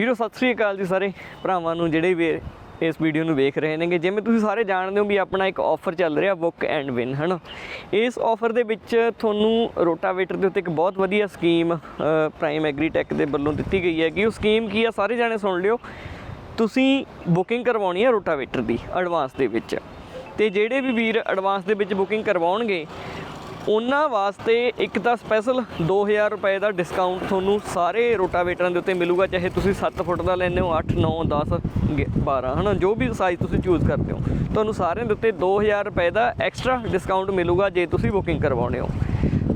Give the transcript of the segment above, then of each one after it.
ਵੀਰੋ, ਸਤਿ ਸ੍ਰੀ ਅਕਾਲ ਜੀ ਸਾਰੇ ਭਰਾਵਾਂ ਨੂੰ ਜਿਹੜੇ ਵੀ ਇਸ ਵੀਡੀਓ ਨੂੰ ਵੇਖ ਰਹੇ ਨੇਗੇ। ਜਿਵੇਂ ਤੁਸੀਂ ਸਾਰੇ ਜਾਣਦੇ ਹੋ ਵੀ ਆਪਣਾ ਇੱਕ ਆਫਰ ਚੱਲ ਰਿਹਾ ਬੁੱਕ ਐਂਡ ਵਿਨ ਹਨਾ? ਇਸ ਆਫਰ ਦੇ ਵਿੱਚ ਤੁਹਾਨੂੰ ਰੋਟਾਵੇਟਰ ਦੇ ਉੱਤੇ ਇੱਕ ਬਹੁਤ ਵਧੀਆ ਸਕੀਮ ਪ੍ਰਾਈਮ ਐਗਰੀਟੈਕ ਦੇ ਵੱਲੋਂ ਦਿੱਤੀ ਗਈ ਹੈ ਕਿ ਉਹ ਸਕੀਮ ਕੀ ਆ? ਸਾਰੇ ਜਾਣੇ ਸੁਣ ਲਿਓ। ਤੁਸੀਂ ਬੁਕਿੰਗ ਕਰਵਾਉਣੀ ਹੈ ਰੋਟਾਵੇਟਰ ਦੀ ਐਡਵਾਂਸ ਦੇ ਵਿੱਚ। ਤੇ ਜਿਹੜੇ ਵੀ ਵੀਰ ਐਡਵਾਂਸ ਦੇ ਵਿੱਚ ਬੁਕਿੰਗ ਕਰਵਾਉਣਗੇ ਉਹਨਾਂ ਵਾਸਤੇ ਇੱਕ ਤਾਂ ਸਪੈਸ਼ਲ 2000 ਰੁਪਏ ਦਾ ਡਿਸਕਾਊਂਟ ਤੁਹਾਨੂੰ ਸਾਰੇ ਰੋਟਾਵੇਟਰਾਂ ਦੇ ਉੱਤੇ ਮਿਲੂਗਾ, ਚਾਹੇ ਤੁਸੀਂ 7 ਫੁੱਟ ਦਾ ਲੈਂਦੇ ਹੋ 8 9 10 12 ਹਨਾ, ਜੋ ਵੀ ਸਾਈਜ਼ ਤੁਸੀਂ ਚੂਜ਼ ਕਰਦੇ ਹੋ। ਤੁਹਾਨੂੰ ਸਾਰਿਆਂ ਦੇ ਉੱਤੇ 2000 ਰੁਪਏ ਦਾ ਐਕਸਟਰਾ ਡਿਸਕਾਊਂਟ ਮਿਲੂਗਾ ਜੇ ਤੁਸੀਂ ਬੁਕਿੰਗ ਕਰਵਾਉਣੇ ਹੋ।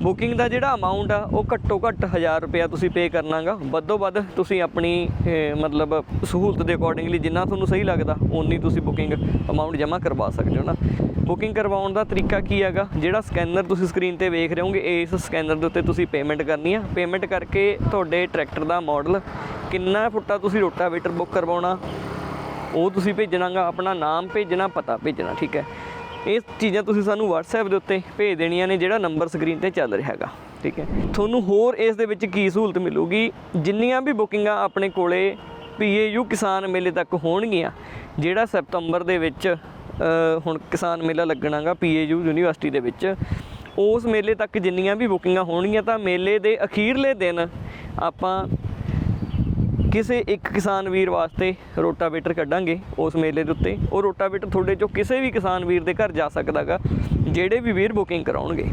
ਬੁਕਿੰਗ ਦਾ ਜਿਹੜਾ ਅਮਾਉਂਟ ਆ, ਉਹ ਘੱਟੋ ਘੱਟ 1000 ਰੁਪਇਆ ਤੁਸੀਂ ਪੇ ਕਰਨਾਗਾ। ਵੱਧੋ ਵੱਧ ਤੁਸੀਂ ਆਪਣੀ ਮਤਲਬ ਸਹੂਲਤ ਦੇ ਅਕੋਰਡਿੰਗਲੀ ਜਿੰਨਾ ਤੁਹਾਨੂੰ ਸਹੀ ਲੱਗਦਾ, ਓਨੀ ਤੁਸੀਂ ਬੁਕਿੰਗ ਅਮਾਉਂਟ ਜਮ੍ਹਾਂ ਕਰਵਾ ਸਕਦੇ ਹੋ ਨਾ। ਬੁਕਿੰਗ ਕਰਵਾਉਣ ਦਾ ਤਰੀਕਾ ਕੀ ਹੈਗਾ? ਜਿਹੜਾ ਸਕੈਨਰ ਤੁਸੀਂ ਸਕਰੀਨ ਤੇ ਵੇਖ ਰਹੇ ਹੋਗੇ ਇਸ ਸਕੈਨਰ ਦੇ ਉੱਤੇ ਤੁਸੀਂ ਪੇਮੈਂਟ ਕਰਨੀ ਆ। ਪੇਮੈਂਟ ਕਰਕੇ ਤੁਹਾਡੇ ਟਰੈਕਟਰ ਦਾ ਮਾਡਲ ਕਿੰਨਾ ਫੁੱਟਾ ਤੁਸੀਂ ਰੋਟਾਵੇਟਰ ਬੁੱਕ ਕਰਵਾਉਣਾ, ਉਹ ਤੁਸੀਂ ਭੇਜਣਾਗਾ, ਆਪਣਾ ਨਾਮ ਭੇਜਣਾ, ਪਤਾ ਭੇਜਣਾ, ਠੀਕ ਹੈ। ਇਹ ਚੀਜ਼ਾਂ ਤੁਸੀਂ ਸਾਨੂੰ WhatsApp ਦੇ ਉੱਤੇ ਭੇਜ ਦੇਣੀਆਂ ਨੇ ਜਿਹੜਾ ਨੰਬਰ ਸਕਰੀਨ ਤੇ ਚੱਲ ਰਿਹਾ ਹੈਗਾ, ਠੀਕ ਹੈ। ਤੁਹਾਨੂੰ ਹੋਰ ਇਸ ਦੇ ਵਿੱਚ ਕੀ ਸਹੂਲਤ ਮਿਲੂਗੀ? ਜਿੰਨੀਆਂ ਵੀ ਬੁਕਿੰਗਾਂ ਆਪਣੇ ਕੋਲੇ PAU ਕਿਸਾਨ ਮੇਲੇ ਤੱਕ ਹੋਣਗੀਆਂ, ਜਿਹੜਾ ਸਤੰਬਰ ਦੇ ਵਿੱਚ ਹੁਣ ਕਿਸਾਨ ਮੇਲਾ ਲੱਗਣਾਗਾ PAU ਯੂਨੀਵਰਸਿਟੀ ਦੇ ਵਿੱਚ, ਉਸ ਮੇਲੇ ਤੱਕ ਜਿੰਨੀਆਂ ਵੀ ਬੁਕਿੰਗਾਂ ਹੋਣਗੀਆਂ ਤਾਂ ਮੇਲੇ ਦੇ ਅਖੀਰਲੇ ਦਿਨ ਆਪਾਂ ਕਿਸੇ ਇੱਕ ਕਿਸਾਨ ਵੀਰ ਵਾਸਤੇ ਰੋਟਾਵੇਟਰ ਕੱਢਾਂਗੇ ਉਸ ਮੇਲੇ ਦੇ ਉੱਤੇ। ਉਹ ਰੋਟਾਵੇਟਰ ਤੁਹਾਡੇ ਚੋਂ ਕਿਸੇ ਵੀ ਕਿਸਾਨ ਵੀਰ ਦੇ ਘਰ ਜਾ ਸਕਦਾਗਾ ਜਿਹੜੇ ਵੀ ਵੀਰ ਬੁਕਿੰਗ ਕਰਾਉਣਗੇ।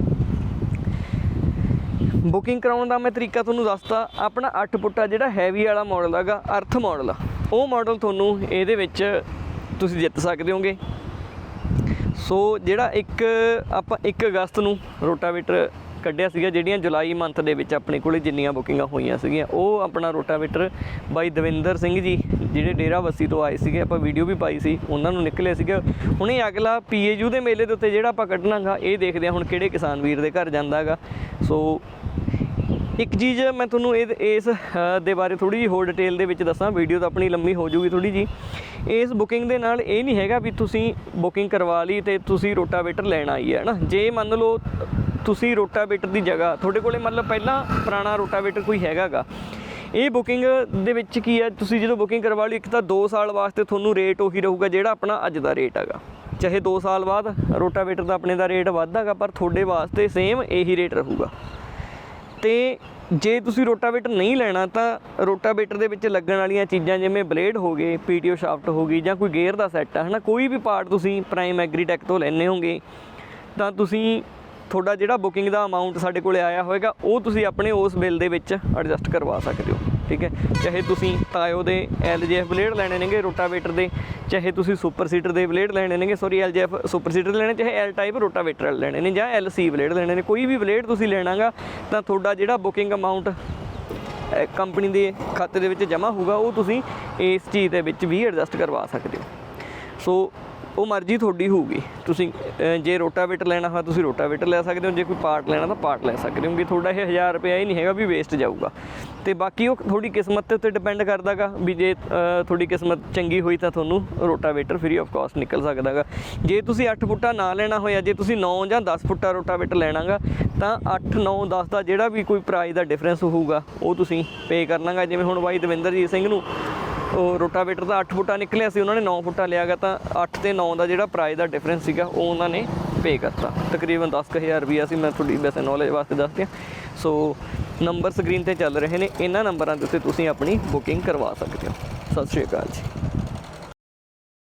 ਬੁਕਿੰਗ ਕਰਾਉਣ ਦਾ ਮੈਂ ਤਰੀਕਾ ਤੁਹਾਨੂੰ ਦੱਸਤਾ, ਆਪਣਾ 8 ਪੁੱਟਾ ਜਿਹੜਾ ਹੈਵੀ ਵਾਲਾ ਮਾਡਲ ਹੈਗਾ ਅਰਥ ਮਾਡਲ ਆ। ਉਹ ਮਾਡਲ ਤੁਹਾਨੂੰ ਇਹਦੇ ਵਿੱਚ ਤੁਸੀਂ ਜਿੱਤ ਸਕਦੇ ਹੋਗੇ। ਸੋ ਜਿਹੜਾ ਇੱਕ, ਆਪਾਂ 1 ਅਗਸਤ ਨੂੰ ਰੋਟਾਵੇਟਰ ਕੱਢਿਆ ਸੀਗਾ, ਜਿਹੜੀਆਂ ਜੁਲਾਈ ਮੰਥ ਦੇ ਵਿੱਚ ਆਪਣੇ ਕੋਲੇ ਜਿੰਨੀਆਂ ਬੁਕਿੰਗਾਂ ਹੋਈਆਂ ਸੀਗੀਆਂ, ਉਹ ਆਪਣਾ ਰੋਟਾਵੇਟਰ ਬਾਈ ਦਵਿੰਦਰ ਸਿੰਘ ਜੀ, ਜਿਹੜੇ ਡੇਰਾ ਬੱਸੀ ਤੋਂ ਆਏ ਸੀਗੇ, ਆਪਾਂ ਵੀਡੀਓ ਵੀ ਪਾਈ ਸੀ, ਉਹਨਾਂ ਨੂੰ ਨਿਕਲੇ ਸੀਗੇ। ਹੁਣੇ ਅਗਲਾ ਪੀਏਯੂ ਦੇ ਮੇਲੇ ਦੇ ਉੱਤੇ ਜਿਹੜਾ ਆਪਾਂ ਕੱਢਣਾਗਾ, ਇਹ ਦੇਖਦੇ ਹਾਂ ਹੁਣ ਕਿਹੜੇ ਕਿਸਾਨ ਵੀਰ ਦੇ ਘਰ ਜਾਂਦਾਗਾ ਸੋ ਇੱਕ ਚੀਜ਼ ਮੈਂ ਤੁਹਾਨੂੰ ਇਹ ਇਸ ਦੇ ਬਾਰੇ ਥੋੜੀ ਜਿਹੀ ਹੋਰ ਡਿਟੇਲ ਦੇ ਵਿੱਚ ਦੱਸਾਂ। ਵੀਡੀਓ ਤਾਂ ਆਪਣੀ ਲੰਮੀ ਹੋ ਜੂਗੀ ਥੋੜੀ ਜੀ ਇਸ ਬੁਕਿੰਗ ਦੇ ਨਾਲ ਇਹ ਨਹੀਂ ਹੈਗਾ ਵੀ ਤੁਸੀਂ ਬੁਕਿੰਗ ਕਰਵਾ ਲਈ ਤੇ ਤੁਸੀਂ ਰੋਟਾਵੇਟਰ ਲੈਣ ਆਈ ਹੈ ਨਾ ਜੇ ਮੰਨ ਲਓ, ਤੁਸੀਂ ਰੋਟਾਵੇਟਰ ਦੀ ਜਗ੍ਹਾ, ਤੁਹਾਡੇ ਕੋਲੇ ਮਤਲਬ ਪਹਿਲਾਂ ਪੁਰਾਣਾ ਰੋਟਾਵੇਟਰ ਕੋਈ ਹੈਗਾਗਾ ਇਹ ਬੁਕਿੰਗ ਦੇ ਵਿੱਚ ਕੀ ਹੈ? ਤੁਸੀਂ ਜਦੋਂ ਬੁਕਿੰਗ ਕਰਵਾ ਲਈ, ਇੱਕ ਤਾਂ 2 ਸਾਲ ਵਾਸਤੇ ਤੁਹਾਨੂੰ ਰੇਟ ਉਹੀ ਰਹੂਗਾ ਜਿਹੜਾ ਆਪਣਾ ਅੱਜ ਦਾ ਰੇਟ ਹੈਗਾ। ਚਾਹੇ 2 ਸਾਲ ਬਾਅਦ ਰੋਟਾਵੇਟਰ ਦਾ ਆਪਣੇ ਦਾ ਰੇਟ ਵੱਧਦਾਗਾ ਪਰ ਤੁਹਾਡੇ ਵਾਸਤੇ ਸੇਮ ਇਹੀ ਰੇਟ ਰਹੂਗਾ। ਤੇ ਜੇ ਤੁਸੀਂ ਰੋਟਾਵੇਟਰ ਨਹੀਂ ਲੈਣਾ ਤਾਂ ਰੋਟਾਵੇਟਰ ਦੇ ਵਿੱਚ ਲੱਗਣ ਵਾਲੀਆਂ ਚੀਜ਼ਾਂ ਜਿਵੇਂ ਬਲੇਡ ਹੋ ਗਏ, ਪੀਟੀਓ ਸ਼ਾਫਟ ਹੋ ਗਈ ਜਾਂ ਕੋਈ ਗੇਅਰ ਦਾ ਸੈੱਟ ਆ, ਹਨਾ? ਕੋਈ ਵੀ ਪਾਰਟ ਤੁਸੀਂ ਪ੍ਰਾਈਮ ਐਗਰੀਟੈਕ ਤੋਂ ਲੈਣੇ ਹੋਗੇ ਤਾਂ ਤੁਸੀਂ ਤੁਹਾਡਾ ਜਿਹੜਾ ਬੁਕਿੰਗ ਦਾ ਅਮਾਉਂਟ ਸਾਡੇ ਕੋਲੇ ਆਇਆ ਹੋਵੇਗਾ ਉਹ ਤੁਸੀਂ ਆਪਣੇ ਉਸ ਬਿੱਲ ਦੇ ਵਿੱਚ ਐਡਜਸਟ ਕਰਵਾ ਸਕਦੇ ਹੋ। ਠੀਕ ਹੈ? ਚਾਹੇ ਤੁਸੀਂ ਤਾਇਓ ਦੇ ਐਲਜੀਐਫ ਬਲੇਡ ਲੈਣੇ ਨੇਗੇ, ਰੋਟਾਵੇਟਰ ਦੇ, ਚਾਹੇ ਤੁਸੀਂ ਸੁਪਰ ਸੀਟਰ ਦੇ ਬਲੇਡ ਲੈਣੇ ਨੇਗੇ ਸੌਰੀ ਐਲਜੀਐਫ ਸੁਪਰ ਸੀਟਰ ਲੈਣੇ, ਚਾਹੇ ਐਲ ਟਾਈਪ ਰੋਟਾਵੇਟਰ ਵਾਲੇ ਲੈਣੇ ਨੇ ਜਾਂ ਐਲਸੀ ਬਲੇਡ ਲੈਣੇ ਨੇ, ਕੋਈ ਵੀ ਬਲੇਡ ਤੁਸੀਂ ਲੈਣਾਗਾ, ਤਾਂ ਤੁਹਾਡਾ ਜਿਹੜਾ ਬੁਕਿੰਗ ਅਮਾਉਂਟ ਕੰਪਨੀ ਦੇ ਖਾਤੇ ਦੇ ਵਿੱਚ ਜਮ੍ਹਾਂ ਹੋਊਗਾ, ਉਹ ਤੁਸੀਂ ਇਸ ਚੀਜ਼ ਦੇ ਵਿੱਚ ਵੀ ਐਡਜਸਟ ਕਰਵਾ ਸਕਦੇ ਹੋ। ਸੋ ਉਹ ਮਰਜ਼ੀ ਤੁਹਾਡੀ ਹੋਊਗੀ। ਤੁਸੀਂ ਜੇ ਰੋਟਾਵੇਟਰ ਲੈਣਾ ਹੋਇਆ, ਤੁਸੀਂ ਰੋਟਾਵੇਟਰ ਲੈ ਸਕਦੇ ਹੋ। ਜੇ ਕੋਈ ਪਾਰਟ ਲੈਣਾ ਤਾਂ ਪਾਰਟ ਲੈ ਸਕਦੇ ਹੋ ਕਿ ਤੁਹਾਡਾ ਇਹ 1000 ਰੁਪਏ ਇਹ ਨਹੀਂ ਹੈਗਾ ਵੀ ਵੇਸਟ ਜਾਊਗਾ। ਤੇ ਬਾਕੀ ਉਹ ਤੁਹਾਡੀ ਕਿਸਮਤ ਤੇ ਉੱਤੇ ਡਿਪੈਂਡ ਕਰਦਾਗਾ ਵੀ ਜੇ ਤੁਹਾਡੀ ਕਿਸਮਤ ਚੰਗੀ ਹੋਈ ਤਾਂ ਤੁਹਾਨੂੰ ਰੋਟਾਵੇਟਰ ਫ੍ਰੀ ਆਫ ਕਾਸਟ ਨਿਕਲ ਸਕਦਾਗਾ। ਜੇ ਤੁਸੀਂ 8 ਫੁੱਟਾ ਨਾ ਲੈਣਾ ਹੋਇਆ, ਜੇ ਤੁਸੀਂ 9 ਜਾਂ 10 ਫੁੱਟਾ ਰੋਟਾਵੇਟਰ ਲੈਣਾਗਾ, ਤਾਂ 8 9 10 ਦਾ ਜਿਹੜਾ ਵੀ ਕੋਈ ਪ੍ਰਾਈਸ ਦਾ ਡਿਫਰੈਂਸ ਹੋਊਗਾ, ਉਹ ਤੁਸੀਂ ਪੇ ਕਰਨਾਗਾ। ਜਿਵੇਂ ਹੁਣ ਬਾਈ ਦਵਿੰਦਰਜੀਤ ਸਿੰਘ ਨੂੰ ਉਹ ਰੋਟਾਵੇਟਰ ਦਾ 8 ਫੁੱਟਾ ਨਿਕਲਿਆ ਸੀ, ਉਹਨਾਂ ਨੇ 9 ਫੁੱਟਾ ਲਿਆਗਾ ਤਾਂ 8 ਤੇ 9 ਦਾ ਜਿਹੜਾ ਪ੍ਰਾਈਸ ਦਾ ਡਿਫਰੈਂਸ ਸੀਗਾ, ਉਹ ਉਹਨਾਂ ਨੇ ਪੇ ਕਰਤਾ। ਤਕਰੀਬਨ 10000 ਰੁਪਈਆ ਸੀ, ਮੈਂ ਤੁਹਾਡੀ ਵੈਸੇ ਨੌਲੇਜ ਵਾਸਤੇ ਦੱਸ ਦਿਆਂ ਸੋ ਨੰਬਰ ਸਕਰੀਨ ਤੇ ਚੱਲ ਰਹੇ ਨੇ, ਇਹਨਾਂ ਨੰਬਰਾਂ ਦੇ ਉੱਤੇ ਤੁਸੀਂ ਆਪਣੀ ਬੁਕਿੰਗ ਕਰਵਾ ਸਕਦੇ ਹੋ। ਸਤਿ ਸ਼੍ਰੀ ਅਕਾਲ ਜੀ।